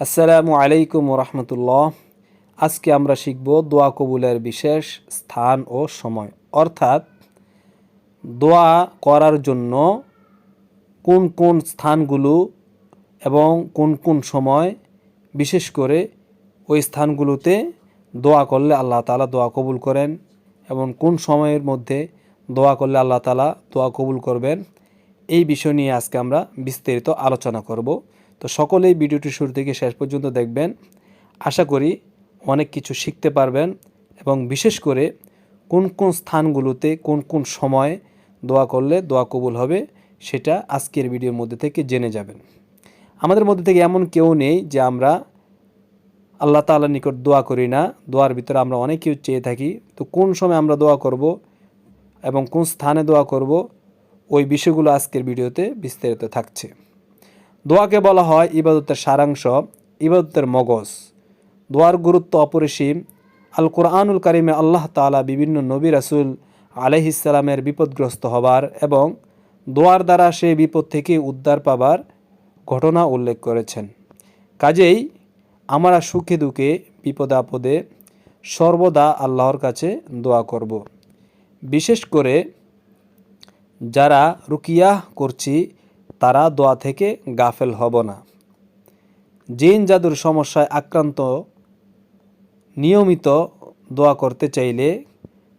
আসসালামু আলাইকুম রহমতুল্লাহ। আজকে আমরা শিখব দোয়া কবুলের বিশেষ স্থান ও সময়। অর্থাৎ দোয়া করার জন্য কোন কোন স্থানগুলো এবং কোন কোন সময় বিশেষ করে ওই স্থানগুলোতে দোয়া করলে আল্লাহ তালা দোয়া কবুল করেন এবং কোন সময়ের মধ্যে দোয়া করলে আল্লাহ তালা দোয়া কবুল করবেন, এই বিষয় নিয়ে আজকে আমরা বিস্তারিত আলোচনা করব। তো সকলেই ভিডিওটি শুরু থেকে শেষ পর্যন্ত দেখবেন। আশা করি অনেক কিছু শিখতে পারবেন এবং বিশেষ করে কোন কোন স্থানগুলোতে কোন কোন সময় দোয়া করলে দোয়া কবুল হবে সেটা আজকের ভিডিওর মধ্যে থেকে জেনে যাবেন। আমাদের মধ্যে থেকে এমন কেউ নেই যে আমরা আল্লাহ তাআলার নিকট দোয়া করি না, দোয়ার ভিতরে আমরা অনেক কিছু চেয়ে থাকি। তো কোন সময় আমরা দোয়া করব এবং কোন স্থানে দোয়া করব, ওই বিষয়গুলো আজকের ভিডিওতে বিস্তারিত থাকছে। দোয়াকে বলা হয় ইবাদতের সারাংশ, ইবাদতের মগজ। দোয়ার গুরুত্ব অপরিসীম। আল কোরআনুল কারিমে আল্লাহ তাআলা বিভিন্ন নবী রাসুল আলহিসাল্লামের বিপদগ্রস্ত হবার এবং দোয়ার দ্বারা সেই বিপদ থেকে উদ্ধার পাবার ঘটনা উল্লেখ করেছেন। কাজেই আমরা সুখে দুঃখে, বিপদে আপদে সর্বদা আল্লাহর কাছে দোয়া করব। বিশেষ করে যারা রুকিয়াহ করছি তারা দোয়া থেকে গাফেল হব না। জিন জাদুর সমস্যায় আক্রান্ত নিয়মিত দোয়া করতে চাইলে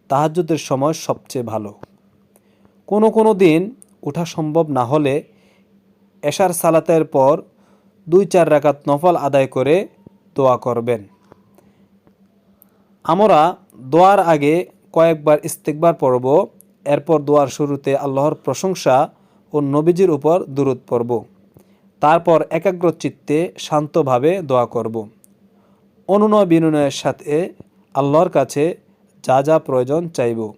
তাহাজ্জুদের সময় সবচেয়ে ভালো। কোনো কোনো দিন ওঠা সম্ভব না হলে এশার সালাতের পর দুই চার রাকাত নফল আদায় করে দোয়া করবেন। আমরা দোয়ার আগে কয়েকবার ইস্তেকবার পড়ব, এরপর দোয়ার শুরুতে আল্লাহর প্রশংসা ও নবীজির উপর দূরত পড়ব। তারপর একাগ্র চিত্তে শান্তভাবে দোয়া করব। অনুনয় বিনয়ের সাথে আল্লাহর কাছে যা যা প্রয়োজন চাইব।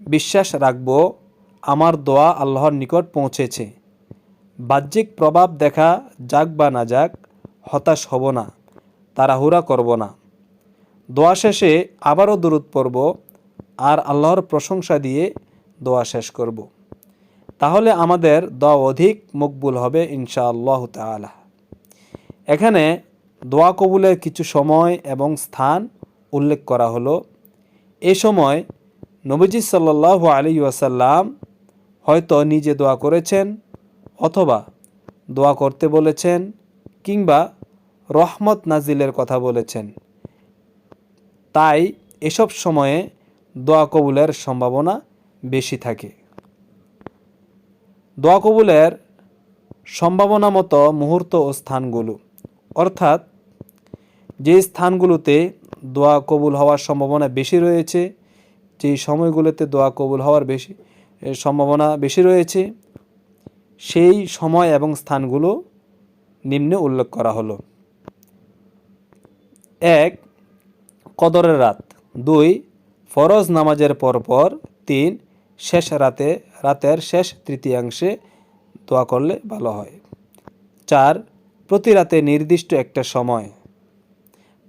বিশ্বাস রাখব, আমার দোয়া আল্লাহর নিকট পৌঁছেছে। বাহ্যিক প্রভাব দেখা যাক বা না যাক, হতাশ হব না, তাড়াহুড়া করব না। দোয়া শেষে আবারও দূরত পড়ব আর আল্লাহর প্রশংসা দিয়ে দোয়া শেষ করব। তাহলে আমাদের দোয়া অধিক মকবুল হবে ইনশাআল্লাহ তালা এখানে দোয়া কবুলের কিছু সময় এবং স্থান উল্লেখ করা হলো। এ সময় নবীজি সাল্লাহ আলী ওয়াসাল্লাম হয়তো নিজে দোয়া করেছেন অথবা দোয়া করতে বলেছেন কিংবা রহমত নাজিলের কথা বলেছেন। তাই এসব সময়ে দোয়া কবুলের সম্ভাবনা বেশি থাকে। দোয়া কবুলের সম্ভাবনা মতো মুহূর্ত ও স্থানগুলো। অর্থাৎ, যে স্থানগুলোতে দোয়া কবুল হওয়ার সম্ভাবনা বেশি রয়েছে যেই সময়গুলোতে দোয়া কবুল হওয়ার বেশি সম্ভাবনা বেশি রয়েছে, সেই সময় এবং স্থানগুলো নিম্নে উল্লেখ করা হলো। এক, কদরের রাত। দুই, ফরজ নামাজের পরপর। তিন শেষ রাতে, রাতের শেষ তৃতীয়াংশে দোয়া করলে ভালো হয়। চার, প্রতি রাতে নির্দিষ্ট একটা সময়।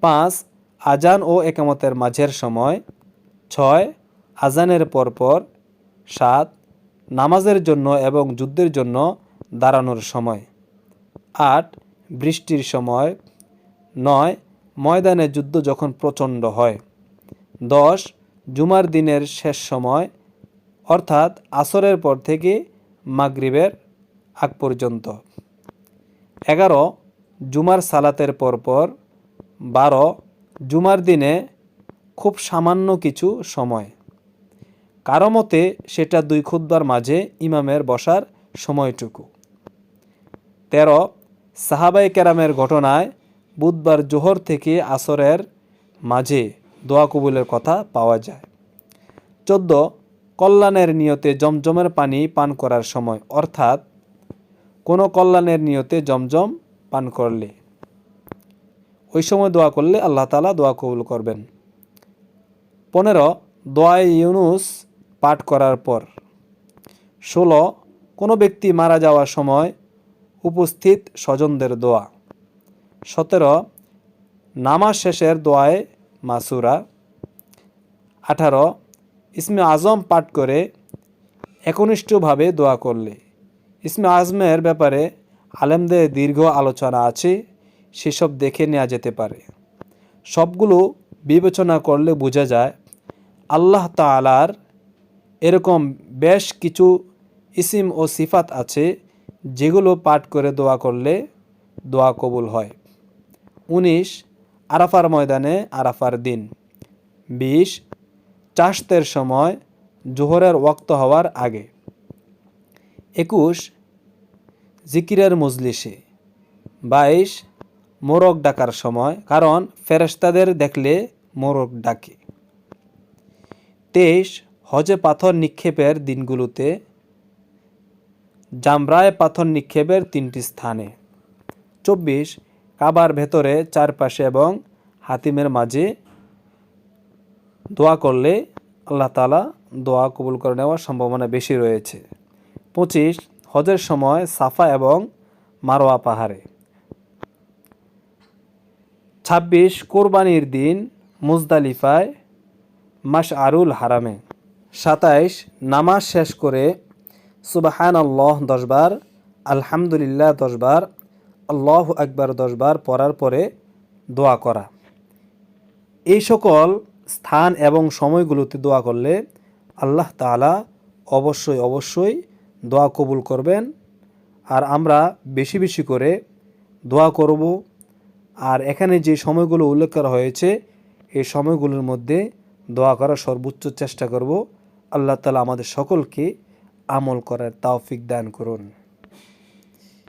পাঁচ আজান ও একামতের মাঝের সময়। ছয় আজানের পরপর। সাত, নামাজের জন্য এবং যুদ্ধের জন্য দাঁড়ানোর সময়। আট, বৃষ্টির সময়। নয়, ময়দানে যুদ্ধ যখন প্রচণ্ড হয়। দশ, জুমার দিনের শেষ সময়। অর্থাৎ আসরের পর থেকে মাগরিবের আগ পর্যন্ত। এগারো, জুমার সালাতের পরপর বারো, জুমার দিনে খুব সামান্য কিছু সময়। কারও মতে সেটা দুই খুদ্বার মাঝে ইমামের বসার সময়টুকু। তেরো সাহাবাই কেরামের ঘটনায় বুধবার জোহর থেকে আসরের মাঝে দোয়া কবুলের কথা পাওয়া যায়। চোদ্দ কল্যাণের নিয়তে জমজমের পানি পান করার সময়, অর্থাৎ কোনো কল্যাণের নিয়তে জমজম পান করলে। ওই সময় দোয়া করলে আল্লাহ তালা দোয়া কবুল করবেন। পনেরো দোয়াই ইউনুস পাঠ করার পর। ষোলো, কোনো ব্যক্তি মারা যাওয়ার সময় উপস্থিত স্বজনদের দোয়া। সতেরো, নামাজ শেষের দোয়ায় মাসুরা। আঠারো ইসমে আজম পাঠ করে একনিষ্ঠভাবে দোয়া করলে। ইসমে আজমের ব্যাপারে আলেমদের দীর্ঘ আলোচনা আছে, সেসব দেখে নেওয়া যেতে পারে। সবগুলো বিবেচনা করলে বোঝা যায়, আল্লাহ তালার এরকম বেশ কিছু ইসিম ও সিফাত আছে, যেগুলো পাঠ করে দোয়া করলে দোয়া কবুল হয়। উনিশ আরাফার ময়দানে আরাফার দিন। বিশ চাষতের সময় জোহরের ওয়াক্ত হওয়ার আগে। একুশ জিকিরের মজলিসে। বাইশ মোরগ ডাকার সময়, কারণ ফেরেশতাদের দেখলে মোরগ ডাকে। তেইশ হজে পাথর নিক্ষেপের দিনগুলোতে জামরায় পাথর নিক্ষেপের তিনটি স্থানে। চব্বিশ কাবার ভেতরে চারপাশে এবং হাতিমের মাঝে দোয়া করলে আল্লাহ তালা দোয়া কবুল করে নেওয়ার সম্ভাবনা বেশি রয়েছে। পঁচিশ, হজের সময় সাফা এবং মারোয়া পাহাড়ে। ছাব্বিশ, কোরবানির দিন মুজদালিফায় মাস আরুল হারামে। সাতাইশ, নামাজ শেষ করে সুবাহান আল্লাহ দশবার আলহামদুলিল্লাহ দশবার আল্লাহ আকবার দশবার পড়ার পরে দোয়া করা। এই সকল স্থান এবং সময়গুলোতে দোয়া করলে আল্লাহ তাআলা অবশ্যই অবশ্যই দোয়া কবুল করবেন। আর আমরা বেশি বেশি করে দোয়া করব। আর এখানে যে সময়গুলো উল্লেখ করা হয়েছে, এই সময়গুলোর মধ্যে দোয়া করার সর্বোচ্চ চেষ্টা করব। আল্লাহ তালা আমাদের সকলকে আমল করার তাওফিক দান করুন।